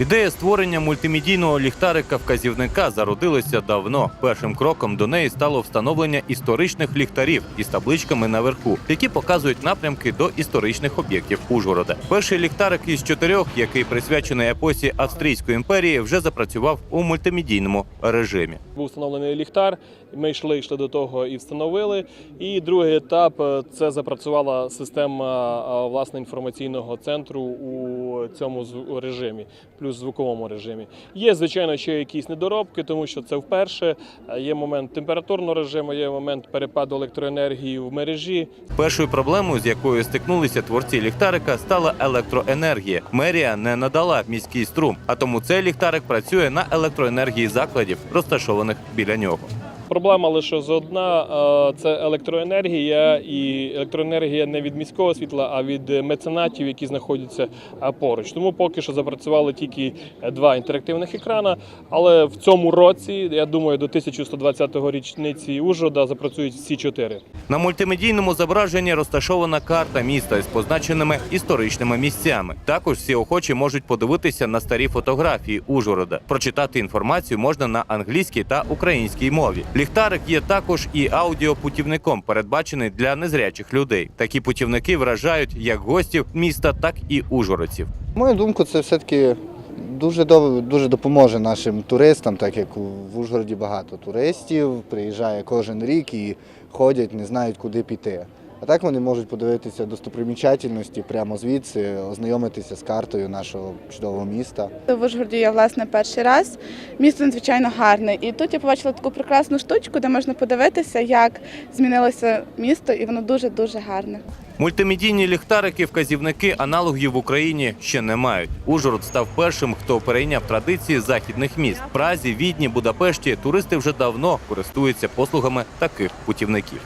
Ідея створення мультимедійного ліхтарика вказівника зародилася давно. Першим кроком до неї стало встановлення історичних ліхтарів із табличками наверху, які показують напрямки до історичних об'єктів Ужгорода. Перший ліхтарик із чотирьох, який присвячений епосі Австрійської імперії, вже запрацював у мультимедійному режимі. Був встановлений ліхтар. Ми йшли, йшли до того і встановили. І другий етап е, це запрацювала система е, власне інформаційного центру у цьому режимі, плюс звуковому режимі. Є звичайно ще якісь недоробки, тому що це вперше. Е, Є момент температурного режиму, є момент перепаду електроенергії в мережі. Першою проблемою, з якою стикнулися творці ліхтарика, стала електроенергія. Мерія не надала міський струм, а тому цей ліхтарик працює на електроенергії закладів, розташованих біля нього. Проблема лише з одна це електроенергія, і електроенергія не від міського світла, а від меценатів, які знаходяться поруч. Тому поки що запрацювали тільки е, два інтерактивних екрана. Але в цьому році, я думаю, до 1120-го річниці Ужгорода запрацюють всі чотири. На мультимедійному зображенні розташована карта міста із позначеними історичними місцями. Також всі охочі можуть подивитися на старі фотографії Ужгорода. Прочитати інформацію можна на англійській та українській мові. Ліхтарик є також і аудіопутівником, передбачений для незрячих людей. Такі путівники вражають як гостів міста, так і ужгородців. Мою думку, це все-таки дуже, добре дуже допоможе нашим туристам, так як в Ужгороді багато туристів, приїжджає кожен рік і ходять, не знають, куди піти. А так вони можуть подивитися достопримічательності прямо звідси, ознайомитися з картою нашого чудового міста. В Ужгороді я власне перший раз. Місто надзвичайно гарне. І тут я побачила таку прекрасну штучку, де можна подивитися, як змінилося місто, і воно дуже дуже гарне. Мультимедійні ліхтарики, вказівники аналогів в Україні ще не мають. Ужгород став першим, хто перейняв традиції західних міст. В Празі, Відні, Будапешті туристи вже давно користуються послугами таких путівників.